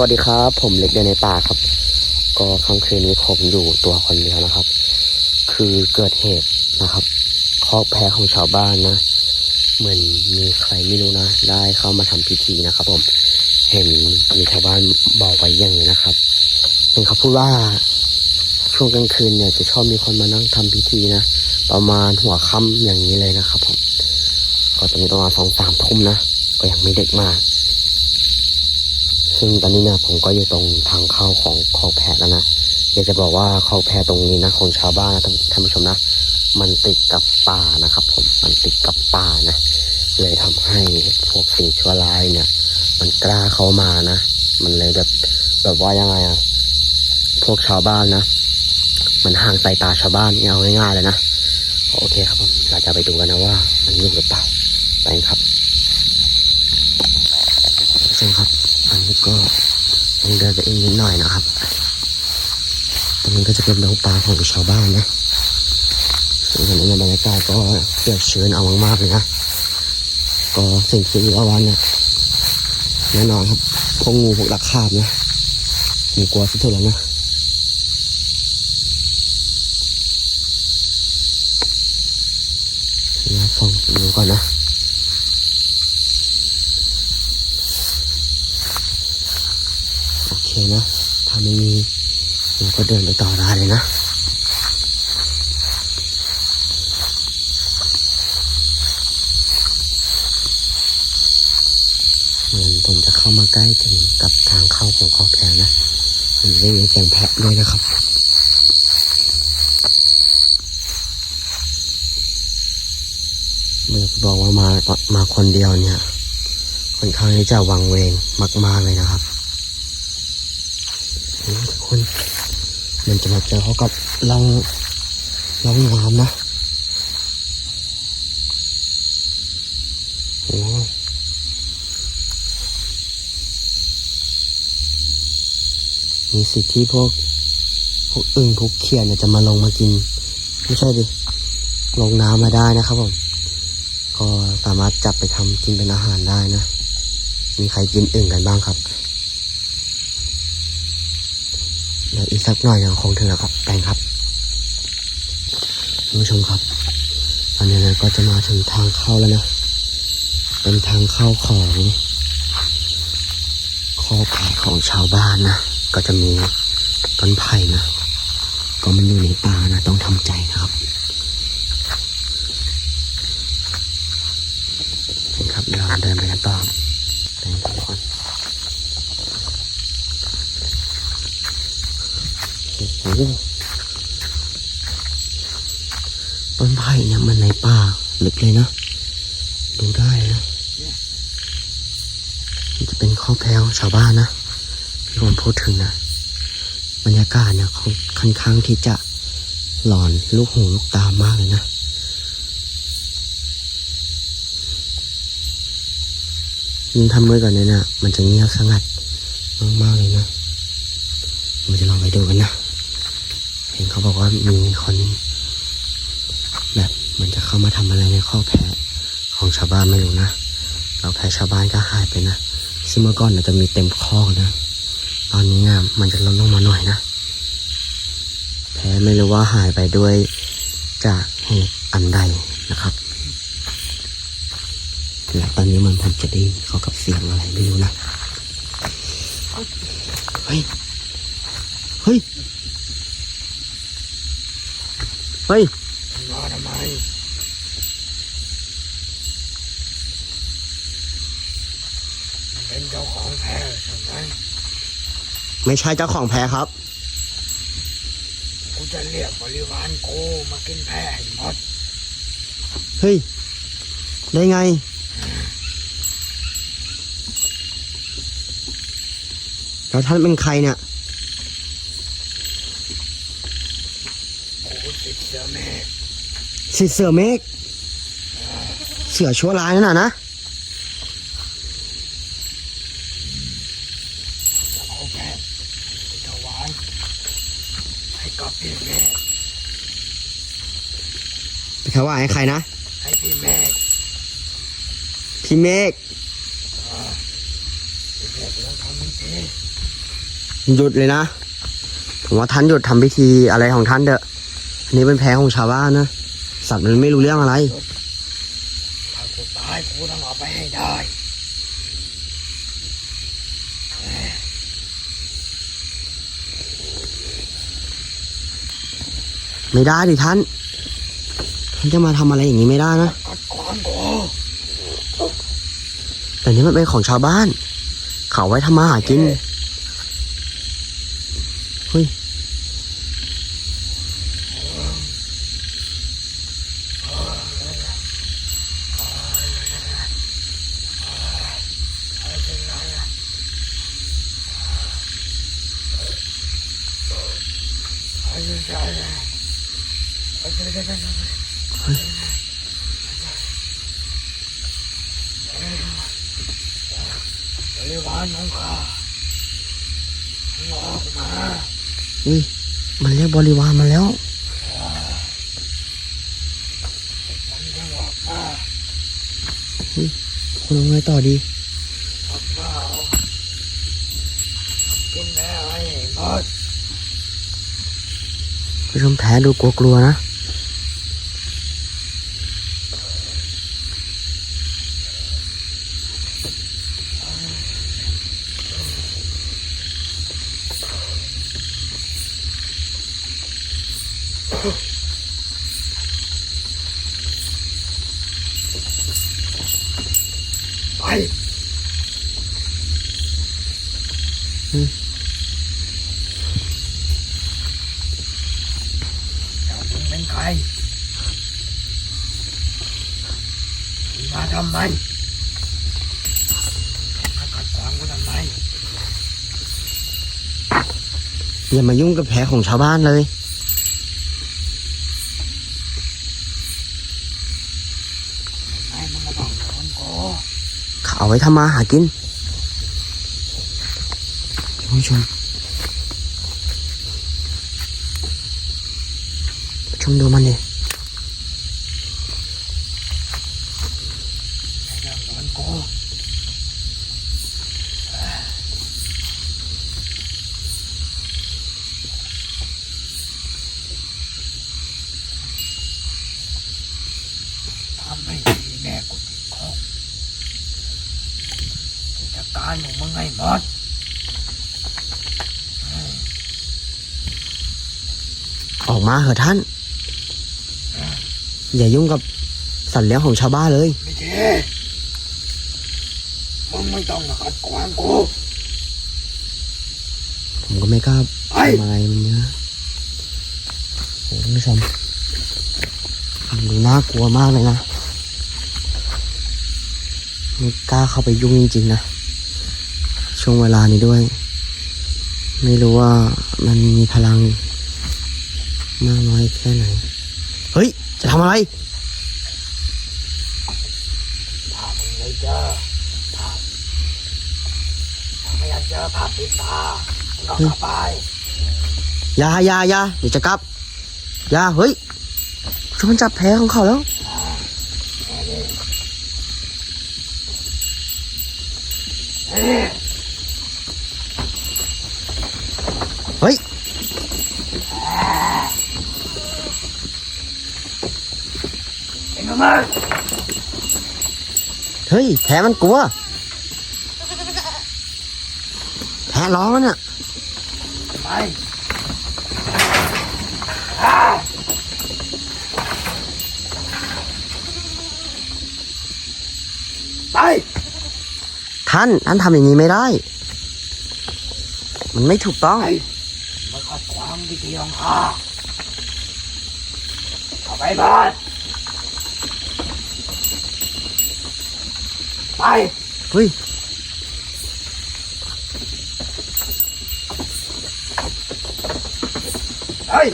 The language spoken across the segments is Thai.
วัสดีครับ ผมเล็กเดินในป่าครับ ก็ค่ำคืนนี้ผมอยู่ตัวคนเดียวนะครับ คือเกิดเหตุนะครับคอกแพะของชาวบ้านนะ เหมือนมีใครไม่รู้นะ ได้เข้ามาทำพิธีนะครับ ผม เห็นมีชาวบ้านบอกไว้อย่างนี้นะครับ เห็นเขาพูดว่าช่วงกลางคืนเนี่ยจะชอบมีคนมานั่งทำพิธีนะ ประมาณหัวค่ำอย่างนี้เลยนะครับ ผม ก็ตอนนี้ประมาณสองสามทุ่มนะ ก็ยังไม่เด็กมาก ซึ่งตอนนี้เนี่ยผมก็อยู่ตรงทางเข้าของคลองแพะแล้วนะอยากจะบอกว่าคลองแพะตรงนี้นะของชาวบ้านนะท่านผู้ชมนะ มันติดกับป่านะครับ ผมมันติดกับป่านะเลยทำให้พวกสิ่งชั่วร้ายเนี่ย มันกล้าเข้ามานะ มันเลยแบบแบบว่ายังไงอะพวกชาวบ้านนะ มันห่างสายตาชาวบ้านเนี่ยเอาง่ายๆเลยนะโอเคครับผมเราจะไปดูกันนะว่า มันยุ่งหรือเปล่าไปครับใช่ครับี้ก็ต้องเดินไปเองนิดหน่อยนะครับ ตรงนี้ก็จะเป็นดงปลาของชาวบ้านนะซึ่งตอนในบรรยากาศก็เปียกชื้นเอามากๆเลยนะ ก็สิ่งที่อยู่เอาไว้เนี่ยแน่นอนครับพวกงูพวกตะขาบนะมีกลัวสุดๆแล้วนะนะฟังดูก่อนนะ โอ เคนะถ้าไม่มีเราก็เดินไปต่อได้เลยนะเหมือนผมจะเข้ามาใกล้ถึงกับทางเข้าของคอแพนะมันได้ยินเสียงแพะด้วยนะครับเมื่อบอกว่ามามาคนเดียวเนี่ยค่อนข้างที่จะวังเวงมาก ๆ เลยนะครับ ทุกคน มันจะมาเจอเขากับร่องร่องน้ำนะโอ้มีสิทธิ์ที่พวก พวกอึ่งพวกเขียดเนี่ยจะมาลงมากิน ไม่ใช่ดิ ลงน้ำมาได้นะครับผม ก็สามารถจับไปทำกินเป็นอาหารได้นะ มีใครกินอึ่งกันบ้างครับ เดี๋ยวอีกสักหน่อยยังคงถึงแล้วครับแปลงครับท่านผู้ชมครับตอนนี้เราก็จะมาถึงทางเข้าแล้วนะ เป็นทางเข้าของคอแพะของชาวบ้านนะ ก็จะมีต้นไผ่นะ ก็มันอยู่ในป่านะ ต้องทำใจนะครับครับเดี๋ยวเราเดินไปกันต่อไปกันทุกคนโอ้ต้นไผ่เนี่ยมันในป่าลึกเลยนะ ดูได้นะมันจะเป็นข้อแพ้ของชาวบ้านนะที่ผมพูดถึงนะบรรยากาศเนี่ยเขาค่อนข้างที่จะหลอนลูกหูลูกตามากเลยนะยิ่งทำมือก่อนเนี่ยนะมันจะเงียบสงัดมากๆเลยนะ เราจะลองไปดูกันนะ เห็นเขาบอกว่ามีคนแบบมันจะเข้ามาทำอะไรในข้อแพะของชาวบ้านไม่รู้นะแล้วแพะชาวบ้านก็หายไปนะซึ่งเมื่อก่อนเนี่ยจะมีเต็มคอนะ ตอนนี้อะมันจะลดลงมาหน่อยนะ แพะไม่รู้ว่าหายไปด้วยจากเหตุอันใดนะครับและตอนนี้มันผมจะได้ยินเขากับเสียงอะไรไม่รู้นะ เฮ้ย เฮ้ย เฮ้ยมาทำไมเป็นเจ้าของแพะใช่ไหมไม่ใช่เจ้าของแพครับ กูจะเรียกบริวารกูมากินแพะให้หมด เฮ้ย ได้ไง แล้วท่านเป็นใครเนี่ย กู ติดเสือแม่สิทธิ์เสือเมฆเสือชั่วร้ายนั่นน่ะนะจะเอาแพะไปถวายให้กับพี่แม่ไปถวายให้ใครนะ ให้พี่แม่พี่เมฆพี่แม่ต้องทำพิธีหยุดเลยนะ ผมว่าท่านหยุดทำพิธีอะไรของท่านเถอะ อันนี้เป็นแพ้ของชาวบ้านนะ สัตว์มันไม่รู้เรื่องอะไรถ้ากูตายกูต้องเอาไปให้ได้ไม่ได้ดิท่าน ท่านจะมาทำอะไรอย่างนี้ไม่ได้นะกัดขวางกูแต่นี่มันเป็นของชาวบ้าน เขาไว้ทำมาหากิน ริวารของข้ามึงออกมาอุ้ยมันเรียกบริวารมาแล้วมันยังออกมาคุณเอาไงต่อดีออกมาเอากินแม่ให้หมดผู้ชมแพ้ดูกลัวๆนะ ไปอืมเจ้ามึงเป็นใครมึงมาทำไมมากัดขวางกูทำไม อย่ามายุ่งกับแผลของชาวบ้านเลย ไว้ทำมาหากินคุณผู้ชมชมดูมันดิ ไอ้เรื่องโดนกูทำให้ดีแม่กูติดคุกกูจัด การของมึงให้หมดออกมาเหอะท่าน อย่ายุ่งกับสัตว์เลี้ยงของชาวบ้านเลย ไม่ดีมึงไม่ต้องมาขัดขวางกูผมก็ไม่กล้าไอ้ทำอะไรมันเยอะโอ้ท่านผู้ชมมันดูน่ากลัวมากเลยนะ ไม่กล้าเข้าไปยุ่งจริงๆนะ ช่วงเวลานี้ด้วย ไม่รู้ว่ามันมีพลัง มากน้อยแค่ไหน เฮ้ย จะทำอะไรถ้ามึงไม่เจอภาพถ้าไม่อยากเจอภาพปิดตามึงก็กลับไปอย่าอย่าอย่าเดี๋ยวจะกลับอย่าเฮ้ยช่วยมันจับแผลของเขาแล้วเฮ้ย เห็นไหมเฮ้ยแผลมันกลัวแผลร้องแล้วน่ะไปอ่าไปท่านท่านทำอย่างนี้ไม่ได้ มันไม่ถูกต้องไปมาขัดขวางพิธีของข้าเข้าไปบ้าน ไปเฮ้ยเฮ้ย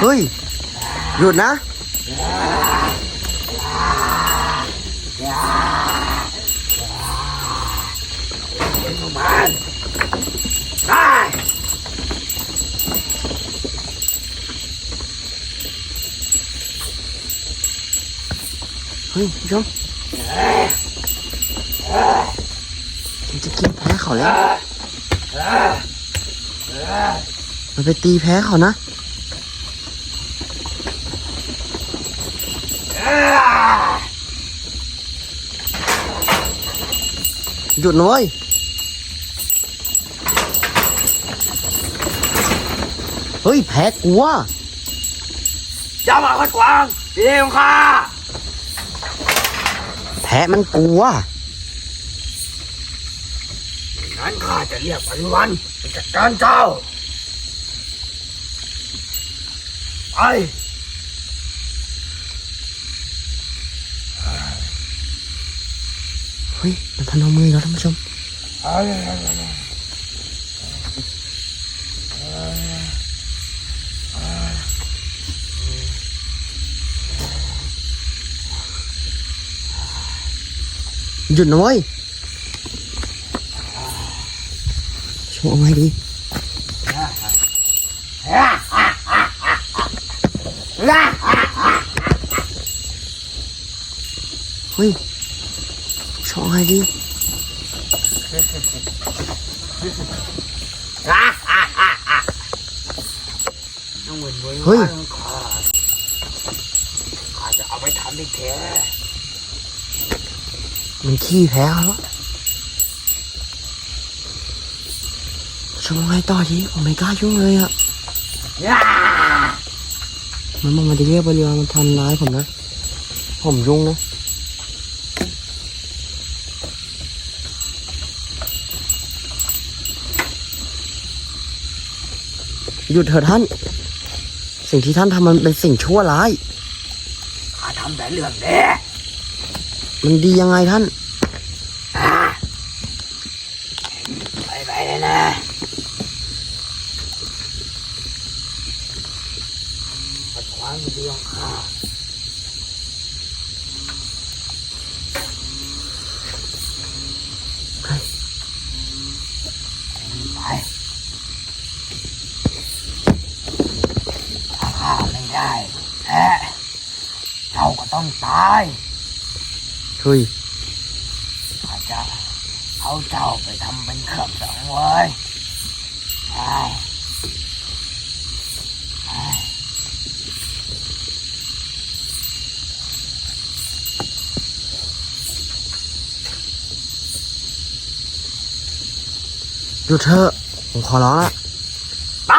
เฮ้ยหยุดนะ เฮ้ยผู้ชมมันจะกินแพ้เขาแล้ว มันไปตีแพ้เขานะหยุดนะเว้ยเฮ้ยแพ้กลัวอย่ามาขัดขวางพี่ของข้า พ้มันกลัวงั้นข้าจะเรียกปริวันมาจัดการเจ้า ไปเฮ้ยมันพนมมือแล้วท่านผู้ชม หยุดนะเว้ยโชว์เอาไงดีเฮ้ยโชว์เอาไงดีต้องเหมือนบริเฮ้ย วารของข้าข้าจะเอาไปทำให้แก มันขี้แพ้แล้วโชว์เอาไงต่อดีผมไม่กล้ายุ่งเลยอะย่ามันบอกมันจะเรียกบริวารมันทำร้ายผมนะ ผมยุ่งนะหยุดเถอะท่าน สิ่งที่ท่านทำมันเป็นสิ่งชั่วร้าย ข้าทำแต่เรื่องเด้ มันดียังไงท่านไปไปเลยนะขัดขวางดีของข้า เฮ้ย ไปถ้าข้าไม่ได้แพ้เจ้าก็ต้องตาย เฮ้ยข้าจะเอาเจ้าไปทำเป็นเครื่องสังเวยไปไปหยุดเถอะผมขอร้องละไป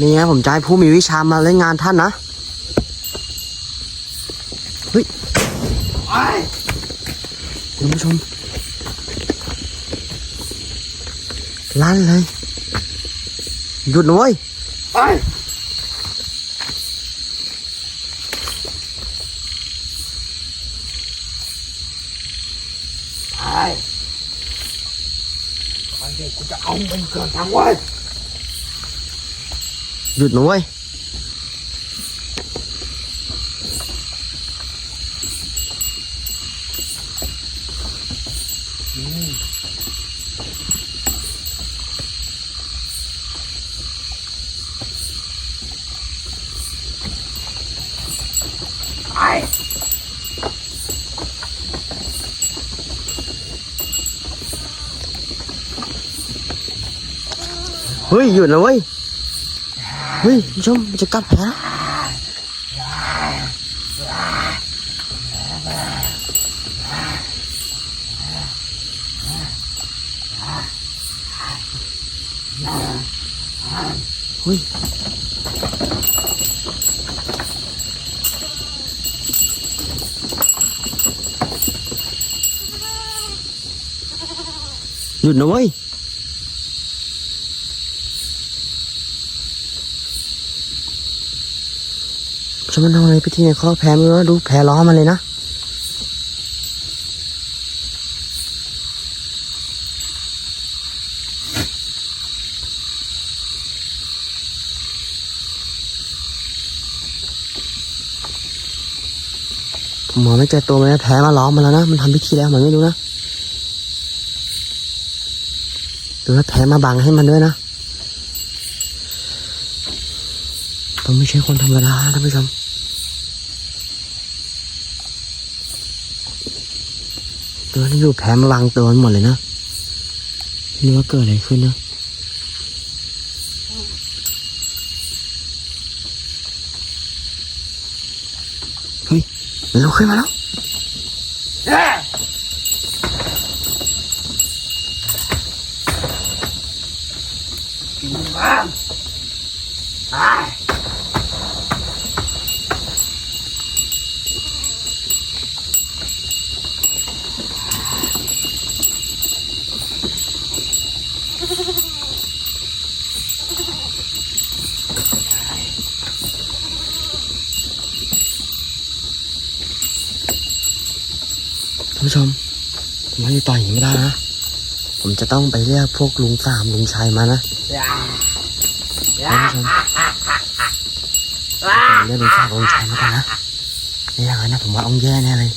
นี่ไงผมจะให้ผู้มีวิชามาเล่นงานท่านนะ ไป คุณผู้ชมลั่นเลย หยุดนะเว้ยไปไปก่อนที่กูจะเอาเป็นเครื่องสังเวยหยุดนะเว้ยไปเฮ้ยหยุดนะเว้ย เฮ้ยคุณผู้ชมมันจะกัดแผลแล้ว เฮ้ยหยุดนะเว้ยจะมันทำอะไรพิธีในข้อแพ้ไม่รู้ดูแผลล้อมันเลยนะ หมอไม่เจอตัวมันแพ้มาล้อมมาแล้วนะ มันทำพิธีแล้วหมอไม่รู้นะดูว่าแพ้มาบังให้มันด้วยนะต้องไม่ใช่คนธรรมดาท่านผู้ชมตัวนี้อยู่แผลมันลังตัวมันหมดเลยนะ นี่ว่าเกิดอะไรขึ้นเนะ ฮ้ยมันลุกขึ้นมาแล้ว เอ้ยอยู่บ้านตาย ท่าน ผู้ชม ผมว่าอยู่ต่ออย่างนี้ไม่ได้นะ ผมจะต้องไปเรียกพวกลุงสามลุงชัยมานะอย่าอท่าย่านผู้ชมผมเรียกลุงสามลุงชัยมาก่อนนะไม่อย่างนั้นนะผมว่าต้องแย่แน่เลย